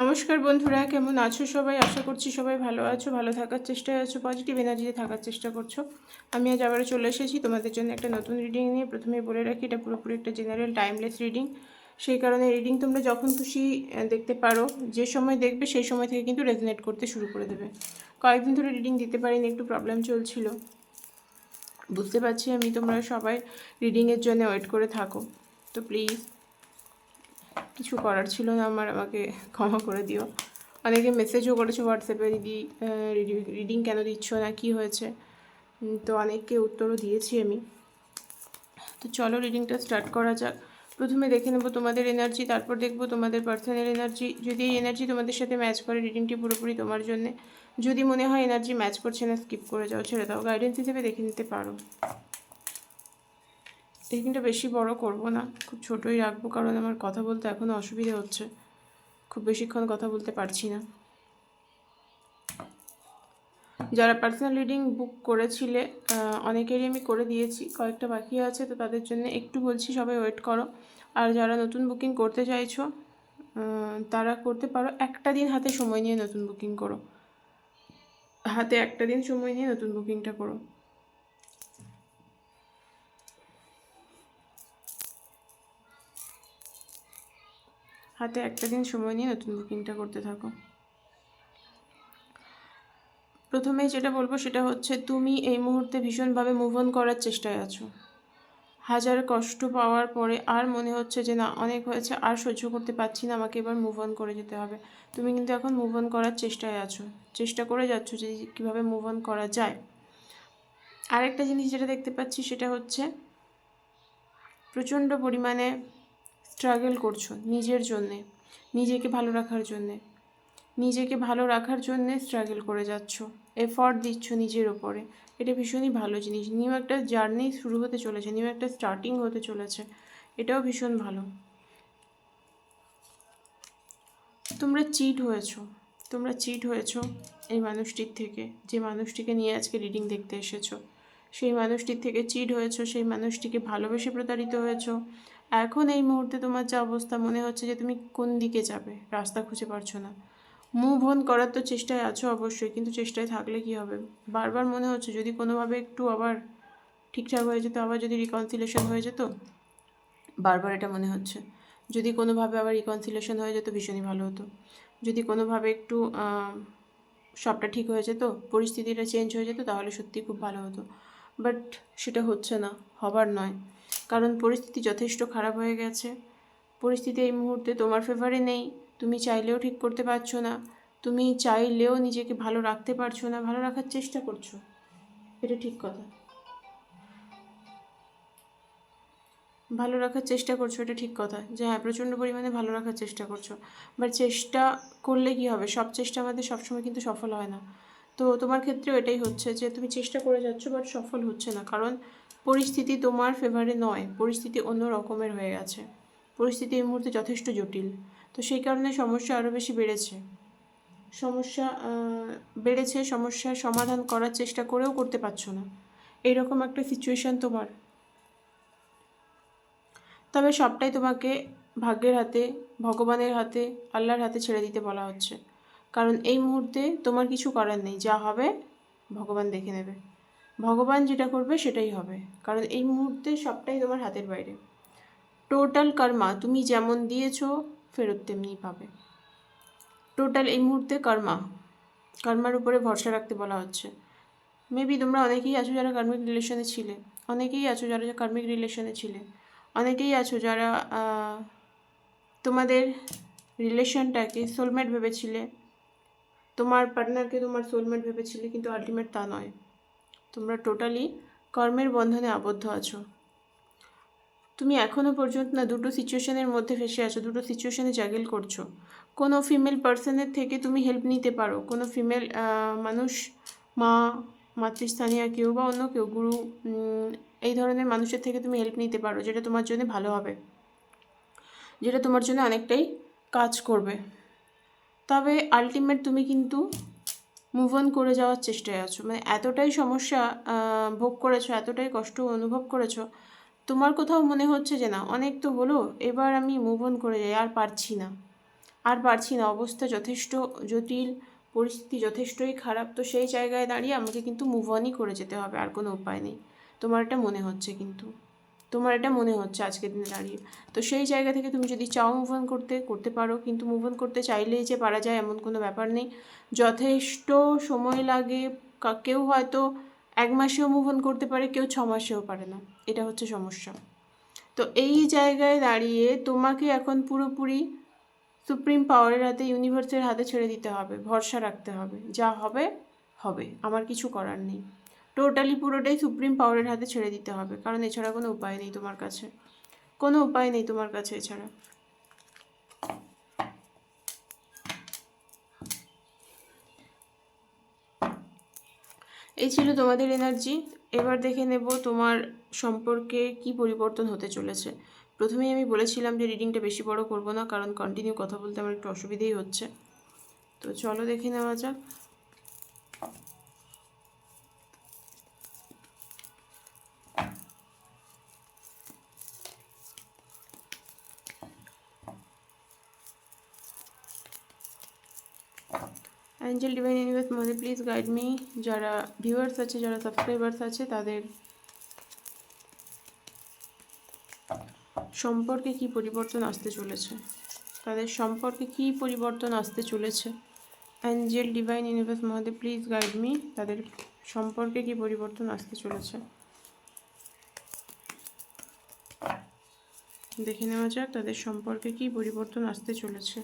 নমস্কার বন্ধুরা, কেমন আছো সবাই? আশা করছি সবাই ভালো আছো, ভালো থাকার চেষ্টায় আছো পজিটিভ এনার্জিতে থাকার চেষ্টা করছ। আমি আজ আবারও চলে এসেছি তোমাদের জন্য একটা নতুন রিডিং নিয়ে। প্রথমে বলে রাখি, এটা পুরোপুরি একটা জেনারেল টাইমলেস রিডিং সেই কারণে রিডিং তোমরা যখন খুশি দেখতে পারো। যে সময় দেখবে, সেই সময় থেকে কিন্তু রেজনেট করতে শুরু করে দেবে। কয়েকদিন ধরে রিডিং দিতে পারিনি, একটু প্রবলেম চলছিল। বুঝতে পারছি আমি তোমরা সবাই রিডিংয়ের জন্য ওয়েট করে থাকো। তো প্লিজ কিছু করার ছিল না, আমার আমাকে ক্ষমা করে দিও। অনেকে মেসেজও করেছে হোয়াটসঅ্যাপে দিদি রিডিং কেন দিচ্ছ না? কি হয়েছে? তো অনেককে উত্তরও দিয়েছি আমি। তো চলো রিডিংটা স্টার্ট করা যাক। প্রথমে দেখে নেব তোমাদের এনার্জি তারপর দেখব তোমাদের পার্সোনাল এনার্জি যদি এই এনার্জি তোমাদের সাথে ম্যাচ করে রিডিংটি পুরোপুরি তোমার জন্যে। যদি মনে হয় এনার্জি ম্যাচ করছে না স্কিপ করে যাও, ছেড়ে দাও। গাইডেন্স হিসেবে দেখে নিতে পারো। রিডিংটা বেশি বড় করব না। খুব ছোটই রাখব, কারণ আমার কথা বলতে এখনও অসুবিধে হচ্ছে। খুব বেশিক্ষণ কথা বলতে পারছি না। যারা পার্সোনাল রিডিং বুক করেছিলে অনেকেরই আমি করে দিয়েছি, কয়েকটা বাকি আছে, তো তাদের জন্য একটু বলছি, সবাই ওয়েট করো। আর যারা নতুন বুকিং করতে চাইছো তারা করতে পারো। একটা দিন হাতে সময় নিয়ে নতুন বুকিং করো। হাতে একটা দিন সময় নিয়ে নতুন বুকিংটা করো। হাতে একটা দিন সময় নিয়ে নতুন বুকিংটা করতে থাকো। প্রথমে যেটা বলব সেটা হচ্ছে তুমি এই মুহূর্তে ভীষণভাবে মুভ অন করার চেষ্টায় আছো। হাজার কষ্ট পাওয়ার পরে আর মনে হচ্ছে যে না, অনেক হয়েছে, আর সহ্য করতে পারছি না, আমাকে এবার মুভ অন করে যেতে হবে। তুমি কিন্তু এখন মুভ অন করার চেষ্টায় আছো। চেষ্টা করে যাচ্ছ যে কীভাবে মুভ অন করা যায়। আরেকটা জিনিস যেটা দেখতে পাচ্ছি সেটা হচ্ছে প্রচণ্ড পরিমাণে স্ট্রাগল করছ নিজের জন্যে, নিজেকে ভালো রাখার জন্যে, নিজেকে ভালো রাখার জন্যে স্ট্রাগল করে যাচ্ছ এফর্ট দিচ্ছ নিজের ওপরে এটা ভীষণই ভালো জিনিস। নিউ একটা জার্নি শুরু হতে চলেছে নিউ একটা স্টার্টিং হতে চলেছে। এটাও ভীষণ ভালো। তোমরা চিট হয়েছো, তোমরা চিট হয়েছো এই মানুষটির থেকে, যে মানুষটিকে নিয়ে আজকে রিডিং দেখতে এসেছ। সেই মানুষটির থেকে চিট হয়েছো, সেই মানুষটিকে ভালোবেসে প্রতারিত হয়েছো এখন এই মুহূর্তে তোমার যা অবস্থা, মনে হচ্ছে যে তুমি কোন দিকে যাবে? রাস্তা খুঁজে পারছ না। মুভ অন করার তো চেষ্টায় আছো অবশ্যই, কিন্তু চেষ্টায় থাকলে কি হবে? বারবার মনে হচ্ছে যদি কোনোভাবে একটু আবার ঠিকঠাক হয়ে যেত, আবার যদি রিকনসিলেশন হয়ে যেত, বারবার এটা মনে হচ্ছে। যদি কোনোভাবে আবার রিকনসিলেশন হয়ে যেত, ভীষণই ভালো হতো। যদি কোনোভাবে একটু সবটা ঠিক হয়ে যেত, পরিস্থিতিটা চেঞ্জ হয়ে যেত, তাহলে সত্যি খুব ভালো হতো। বাট সেটা হচ্ছে না, হবার নয়। কারণ পরিস্থিতি যথেষ্ট খারাপ হয়ে গেছে। পরিস্থিতি এই মুহূর্তে তোমার ফেভারে নেই। তুমি চাইলেও ঠিক করতে পারছ না। তুমি চাইলেও নিজেকে ভালো রাখতে পারছ না। ভালো রাখার চেষ্টা করছ। এটা ঠিক কথা। ভালো রাখার চেষ্টা করছ, এটা ঠিক কথা। যে হ্যাঁ প্রচণ্ড পরিমাণে ভালো রাখার চেষ্টা করছ। বাট চেষ্টা করলে কি হবে? সব চেষ্টা আমাদের সবসময় কিন্তু সফল হয় না। তো তোমার ক্ষেত্রেও এটাই হচ্ছে যে তুমি চেষ্টা করে যাচ্ছ বাট সফল হচ্ছে না। কারণ পরিস্থিতি তোমার ফেভারে নয়, পরিস্থিতি অন্য রকমের হয়ে গেছে। পরিস্থিতি এই মুহূর্তে যথেষ্ট জটিল। তো সেই কারণে সমস্যা আরও বেশি বেড়েছে। সমস্যা বেড়েছে, সমস্যার সমাধান করার চেষ্টা করেও করতে পারছ না। এইরকম একটা সিচুয়েশান তোমার। তবে সবটাই তোমাকে ভাগ্যের হাতে, ভগবানের হাতে, আল্লাহর হাতে ছেড়ে দিতে বলা হচ্ছে। কারণ এই মুহূর্তে তোমার কিছু করার নেই। যা হবে, ভগবান দেখে নেবে। ভগবান যেটা করবে, সেটাই হবে। কারণ এই মুহূর্তে সবটাই তোমার হাতের বাইরে। টোটাল কর্মা তুমি যেমন দিয়েছ, ফেরত তেমনি পাবে। টোটাল এই মুহূর্তে কর্মা কর্মার উপরে ভরসা রাখতে বলা হচ্ছে। মেবি তোমরা অনেকেই আছো যারা কার্মিক রিলেশনে ছিলে। অনেকেই আছো যারা কার্মিক রিলেশনে ছিলে। অনেকেই আছো যারা তোমাদের রিলেশনটাকে সোলমেট ভেবেছিলে। তোমার পার্টনারকে তোমার সোলমেট ভেবেছিলে, কিন্তু আলটিমেট তা নয়। তোমরা টোটালি কর্মের বন্ধনে আবদ্ধ আছো। তুমি এখনও পর্যন্ত না দুটো সিচুয়েশনের মধ্যে ফেসে আছো, দুটো সিচুয়েশনে জাগেল করছ। কোনো ফিমেল পার্সনের থেকে তুমি হেল্প নিতে পারো। কোনো ফিমেল মানুষ, মা, মাতৃস্থানীয় কেউ বা অন্য কেউ, গুরু এই ধরনের মানুষের থেকে তুমি হেল্প নিতে পারো, যেটা তোমার জন্য ভালো হবে। যেটা তোমার জন্য অনেকটাই কাজ করবে। তবে আলটিমেট তুমি কিন্তু মুভ অন করে যাওয়ার চেষ্টায় আছো। মানে এতটাই সমস্যা ভোগ করেছ, এতটাই কষ্ট অনুভব করেছ, তোমার কোথাও মনে হচ্ছে যে না, অনেক তো হলো, এবার আমি মুভ অন করে যাই, আর পারছি না। আর পারছি না, অবস্থা যথেষ্ট জটিল, পরিস্থিতি যথেষ্টই খারাপ, তো সেই জায়গায় দাঁড়িয়ে আমাকে কিন্তু মুভ অনই করে যেতে হবে, আর কোনো উপায় নেই। তোমার এটা মনে হচ্ছে কিন্তু। তোমার এটা মনে হচ্ছে আজকের দিনে দাঁড়িয়ে। তো সেই জায়গা থেকে তুমি যদি চাও মুভ অন করতে করতে পারো। কিন্তু মুভ অন করতে চাইলেই যে পারা যায় এমন কোনো ব্যাপার নেই। যথেষ্ট সময় লাগে কেউ হয়তো এক মাসেও মুভ অন করতে পারে, কেউ ছ মাসেও পারে না। এটা হচ্ছে সমস্যা। তো এই জায়গায় দাঁড়িয়ে তোমাকে এখন পুরোপুরি সুপ্রিম পাওয়ারের হাতে ইউনিভার্সের হাতে ছেড়ে দিতে হবে। ভরসা রাখতে হবে। যা হবে হবে। আমার কিছু করার নেই। টোটালি পুরোটাই সুপ্রিম পাওয়ারের হাতে ছেড়ে দিতে হবে। কারণ এছাড়া কোনো উপায় নেই তোমার কাছে। কোনো উপায় নেই তোমার কাছে এছাড়া। এই ছিল তোমাদের এনার্জি এবার দেখে নেব তোমার সম্পর্কে কি পরিবর্তন হতে চলেছে। প্রথমেই আমি বলেছিলাম যে রিডিংটা বেশি বড় করব না, কারণ কন্টিনিউ কথা বলতে আমার একটু অসুবিধেই হচ্ছে। তো চলো দেখে নেওয়া যাক। অ্যাঞ্জেল ডিভাইন ইউনিভার্স মধ্যে প্লিজ গাইড মি যারা ভিউয়ার্স আছে, যারা সাবস্ক্রাইবার্স আছে, তাদের সম্পর্কে কি পরিবর্তন আসতে চলেছে? তাদের সম্পর্কে কি পরিবর্তন আসতে চলেছে? অ্যাঞ্জেল ডিভাইন ইউনিভার্স মধ্যে প্লিজ গাইড মি তাদের সম্পর্কে কি পরিবর্তন আসতে চলেছে? দেখে নেওয়া যাক, তাদের সম্পর্কে কি পরিবর্তন আসতে চলেছে?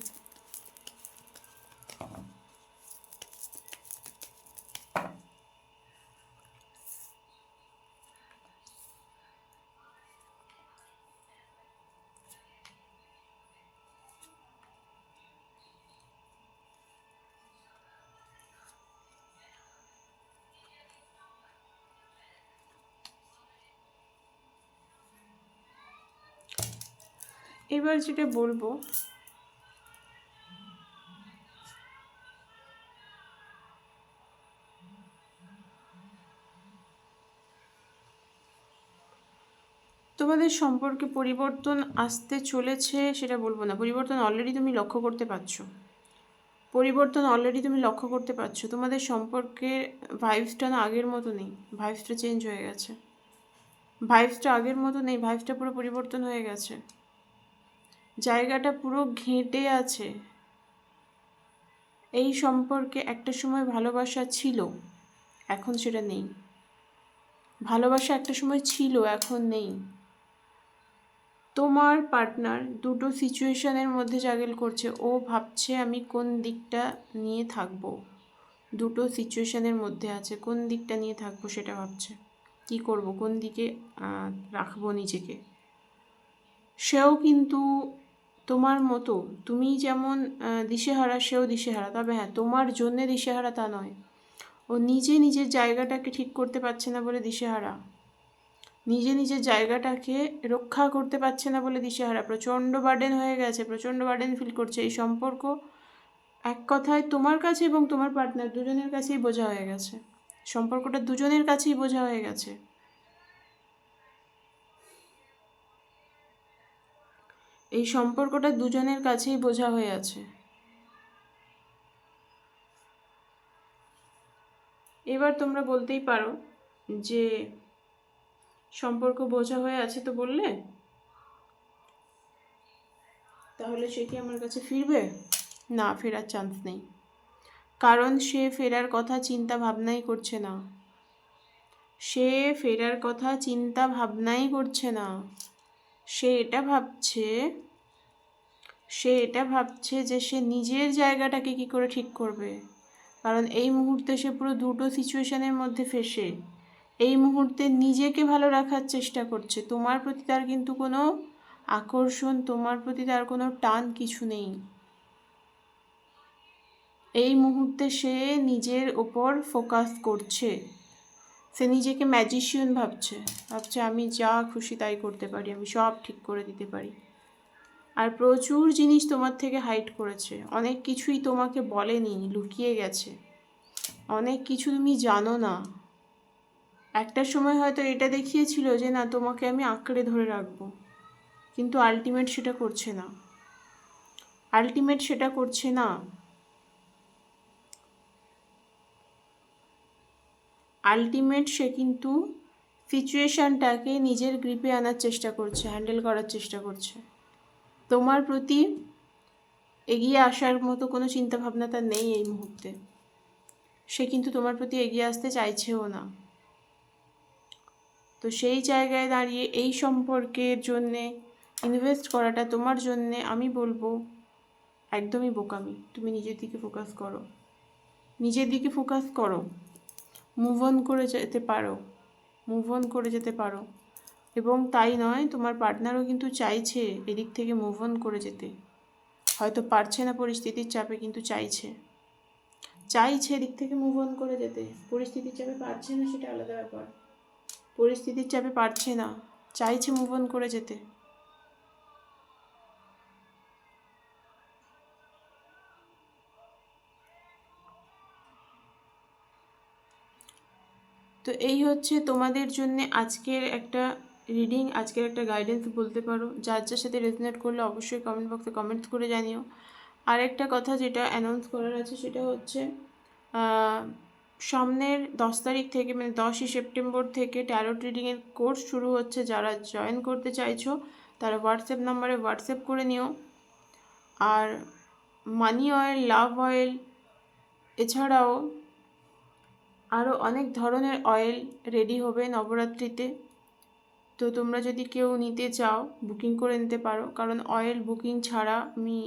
এবার যেটা বলব, তোমাদের সম্পর্কে পরিবর্তন আসতে চলেছে সেটা বলব না। পরিবর্তন অলরেডি তুমি লক্ষ্য করতে পারছ। পরিবর্তন অলরেডি তুমি লক্ষ্য করতে পারছ। তোমাদের সম্পর্কে ভাইবসটা না আগের মতো নেই। ভাইবসটা চেঞ্জ হয়ে গেছে। ভাইবসটা আগের মতো নেই। ভাইবসটা পুরো পরিবর্তন হয়ে গেছে। জায়গাটা পুরো ঘেঁটে আছে। এই সম্পর্কে একটা সময় ভালোবাসা ছিল, এখন সেটা নেই। ভালোবাসা একটা সময় ছিল, এখন নেই। তোমার পার্টনার দুটো সিচুয়েশনের মধ্যে জাগেল করছে, ও ভাবছে আমি কোন দিকটা নিয়ে থাকব। দুটো সিচুয়েশনের মধ্যে আছে, কোন দিকটা নিয়ে থাকব সেটা ভাবছে। কি করব, কোন দিকে রাখব নিজেকে? সেও কিন্তু তোমার মতো, তুমি যেমন দিশেহারা, সেও দিশেহারা। তবে হ্যাঁ তোমার জন্যে দিশেহারা তা নয়। ও নিজে নিজের জায়গাটাকে ঠিক করতে পারছে না বলে দিশেহারা। নিজে নিজের জায়গাটাকে রক্ষা করতে পারছে না বলে দিশেহারা। প্রচণ্ড বার্ডেন হয়ে গেছে, প্রচণ্ড বার্ডেন ফিল করছে এই সম্পর্ক। এক কথায় তোমার কাছে এবং তোমার পার্টনার দুজনের কাছেই বোঝা হয়ে গেছে। সম্পর্কটা দুজনের কাছেই বোঝা হয়ে গেছে। এই সম্পর্কটা দুজনের কাছেই বোঝা হয়ে আছে। এবার তোমরা বলতেই পারো যে সম্পর্ক বোঝা হয়ে আছে তো বললে? তাহলে সে কি আমার কাছে ফিরবে? না, ফেরার চান্স নেই। কারণ সে ফেরার কথা চিন্তা ভাবনাই করছে না। সে ফেরার কথা চিন্তা ভাবনাই করছে না। সে এটা ভাবছে, সে এটা ভাবছে যে সে নিজের জায়গাটাকে কি করে ঠিক করবে। কারণ এই মুহূর্তে সে পুরো দুটো সিচুয়েশনের মধ্যে ফেসে। এই মুহূর্তে নিজেকে ভালো রাখার চেষ্টা করছে। তোমার প্রতি তার কিন্তু কোনো আকর্ষণ, তোমার প্রতি তার কোনো টান কিছু নেই। এই মুহূর্তে সে নিজের ওপর ফোকাস করছে। সে নিজেকে ম্যাজিশিয়ান ভাবছে। ভাবছে আমি যা খুশি তাই করতে পারি, আমি সব ঠিক করে দিতে পারি। আর প্রচুর জিনিস তোমার থেকে হাইড করেছে। অনেক কিছুই তোমাকে বলেনি, লুকিয়ে গেছে। অনেক কিছু তুমি জানো না। একটা সময় হয়তো এটা দেখিয়েছিল যে না, তোমাকে আমি আঁকড়ে ধরে রাখব। কিন্তু আলটিমেট সেটা করছে না। আলটিমেট সেটা করছে না। আলটিমেট সে কিন্তু সিচুয়েশানটাকে নিজের গ্রিপে আনার চেষ্টা করছে হ্যান্ডেল করার চেষ্টা করছে। তোমার প্রতি এগিয়ে আসার মতো কোনো চিন্তাভাবনা তার নেই এই মুহূর্তে। সে কিন্তু তোমার প্রতি এগিয়ে আসতে চাইছেও না। তো সেই জায়গায় দাঁড়িয়ে এই সম্পর্কের জন্যে ইনভেস্ট করাটা তোমার জন্যে আমি বলব, একদমই বোকামি। তুমি নিজের দিকে ফোকাস করো। নিজের দিকে ফোকাস করো। মুভ অন করে যেতে পারো। মুভ অন করে যেতে পারো। এবং তাই নয়, তোমার পার্টনারও কিন্তু চাইছে এদিক থেকে মুভ অন করে যেতে। হয়তো পারছে না পরিস্থিতির চাপে, কিন্তু চাইছে। চাইছে এদিক থেকে মুভ অন করে যেতে। পরিস্থিতির চাপে পারছে না সেটা আলাদা ব্যাপার। পরিস্থিতির চাপে পারছে না। চাইছে মুভ অন করে যেতে। তো এই হচ্ছে তোমাদের জন্য আজকের একটা রিডিং আজকের একটা গাইডেন্স বলতে পারো। যার যার সাথে রেজনেট করলে অবশ্যই কমেন্ট বক্সে কমেন্টস করে জানিও। আর একটা কথা যেটা অ্যানাউন্স করার আছে সেটা হচ্ছে সামনের দশ তারিখ থেকে মানে দশই সেপ্টেম্বর থেকে ট্যারো ট্রেডিংয়ের কোর্স শুরু হচ্ছে। যারা জয়েন করতে চাইছো, তারা হোয়াটসঅ্যাপ নাম্বারে হোয়াটসঅ্যাপ করে নিও। আর মানি অয়েল লাভ অয়েল এছাড়াও আরও অনেক ধরনের অয়েল রেডি হবে নবরাত্রিতে। তো তোমরা যদি কেউ নিতে চাও বুকিং করে নিতে পারো। কারণ অয়েল বুকিং ছাড়া আমি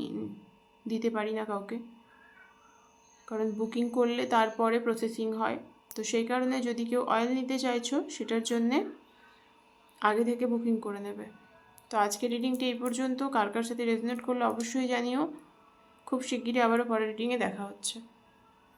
দিতে পারি না কাউকে। কারণ বুকিং করলে তারপরে প্রসেসিং হয়। তো সেই কারণে যদি কেউ অয়েল নিতে চাইছো, সেটার জন্যে আগে থেকে বুকিং করে নেবে। তো আজকে রিডিংটা এই পর্যন্ত। কার কার সাথে রেজনেট করলে অবশ্যই জানিও। খুব শিগগিরই আবারও পরের রিডিংয়ে দেখা হচ্ছে।